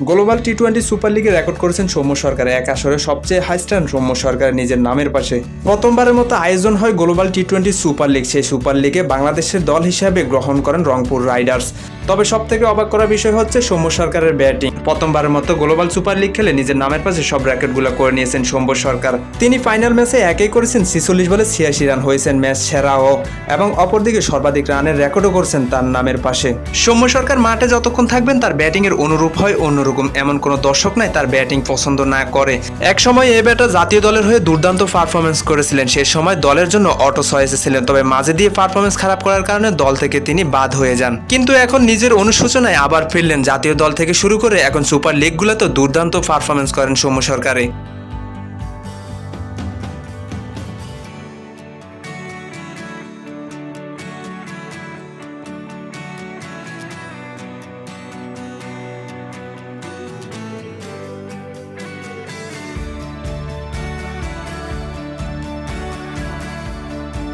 Global T twenty super লিগে record করেছেন সৌম্য সরকার। এক আসরে সবচেয়ে হাইস্ট রান সৌম্য সরকার নিজের নামের পাশে। প্রথমবারের মতো আয়োজন হয় global T twenty super league. সেই সুপার লিগে বাংলাদেশের দল হিসাবে গ্রহণ করেন রংপুর রাইডার্স। তবে সব থেকে অবাক করার বিষয় হচ্ছে সৌম্য সরকারের ব্যাটিং। প্রথমবারের মতো গ্লোবাল সুপার লিগ খেলে নিজের নামের পাশে সব র্যাকেটগুলো করে নিয়েছেন সৌম্য সরকার। তিনি ফাইনাল ম্যাচে একই করেছেন ছিচল্লিশ বলে ছিয়াশি রান। হয়েছেন ম্যাচ সেরাও এবং অপরদিকে সর্বাধিক রানের রেকর্ডও করছেন তার নামের পাশে। সৌম্য সরকার মাঠে যতক্ষণ থাকবেন তার ব্যাটিং এর অনুরূপ হয় অন্যরকম এমন কোনো দর্শক নাই, তার ব্যাটিং পছন্দ না করে। এক সময় এই ব্যাটার জাতীয় দলের হয়ে দুর্দান্ত পারফরমেন্স করেছিলেন। সে সময় দলের জন্য অটো চয়েসে ছিলেন, তবে মাঝে দিয়ে পারফরমেন্স খারাপ করার কারণে দল থেকে তিনি বাদ হয়ে যান। কিন্তু এখন নিজের অনুশোচনায় আবার ফিরলেন। জাতীয় দল থেকে শুরু করে এখন সুপার লিগগুলোতে দুর্দান্ত পারফরমেন্স করেন সৌম্য সরকারে।